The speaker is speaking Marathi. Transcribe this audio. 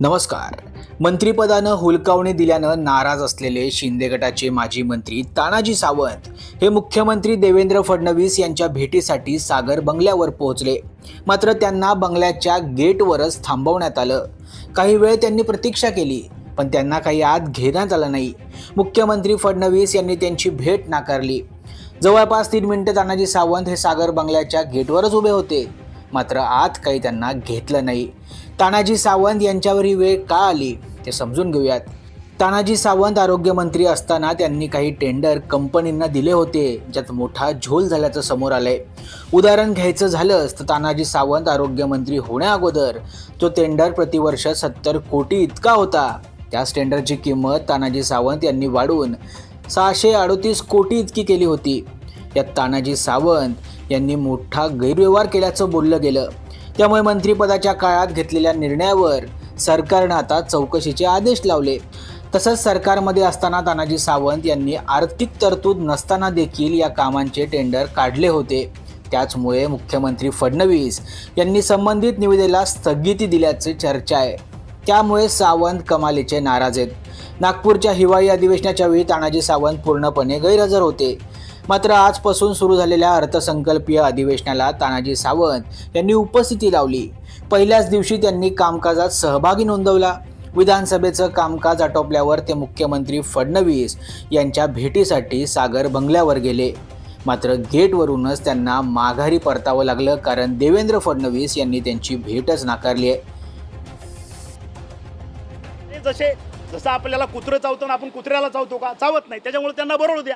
नमस्कार. मंत्रिपदानं हुलकावणी दिल्यानं नाराज असलेले शिंदे गटाचे माजी मंत्री तानाजी सावंत हे मुख्यमंत्री देवेंद्र फडणवीस यांच्या भेटीसाठी सागर बंगल्यावर पोहोचले. मात्र त्यांना बंगल्याच्या गेटवरच थांबवण्यात आलं. काही वेळ त्यांनी प्रतीक्षा केली पण त्यांना काही आत घेण्यात आलं नाही. मुख्यमंत्री फडणवीस यांनी त्यांची भेट नाकारली. जवळपास तीन मिनिटं तानाजी सावंत हे सागर बंगल्याच्या गेटवरच उभे होते. मात्र आत काही त्यांना घेतलं नाही. तानाजी सावंत यांच्यावर ही वेळ का आली ते समजून घेऊयात. तानाजी सावंत आरोग्यमंत्री असताना त्यांनी काही टेंडर कंपनींना दिले होते ज्यात मोठा झोल झाल्याचं समोर आलंय. उदाहरण घ्यायचं झालंच तर तानाजी सावंत आरोग्यमंत्री होण्याअगोदर तो टेंडर प्रतिवर्ष सत्तर कोटी इतका होता. त्याच टेंडरची किंमत तानाजी सावंत यांनी वाढवून सहाशे अडोतीस कोटी इतकी केली होती. यात तानाजी सावंत यांनी मोठा गैरव्यवहार केल्याचं बोललं गेलं. त्यामुळे मंत्रिपदाच्या काळात घेतलेल्या निर्णयावर सरकारनं आता चौकशीचे आदेश लावले. तसंच सरकारमध्ये असताना तानाजी सावंत यांनी आर्थिक तरतूद नसताना देखील या कामांचे टेंडर काढले होते. त्याचमुळे मुख्यमंत्री फडणवीस यांनी संबंधित निविदेला स्थगिती दिल्याची चर्चा आहे. त्यामुळे सावंत कमालीचे नाराज आहेत. नागपूरच्या हिवाळी अधिवेशनाच्या वेळी तानाजी सावंत पूर्णपणे गैरहजर होते. मात्र आजपासून सुरू झालेल्या अर्थसंकल्पीय अधिवेशनाला तानाजी सावंत यांनी उपस्थिती लावली. पहिल्याच दिवशी त्यांनी कामकाजात सहभागी नोंदवला. विधानसभेचं कामकाज आटोपल्यावर ते मुख्यमंत्री फडणवीस यांच्या भेटीसाठी सागर बंगल्यावर गेले. मात्र गेटवरूनच त्यांना माघारी परतावं लागलं कारण देवेंद्र फडणवीस यांनी त्यांची भेटच नाकारली आहे. जसे जसं आपल्याला कुत्रं चावतो ना आपण कुत्र्याला चावतो का? चावत नाही. त्याच्यामुळे त्यांना बरोबर द्या.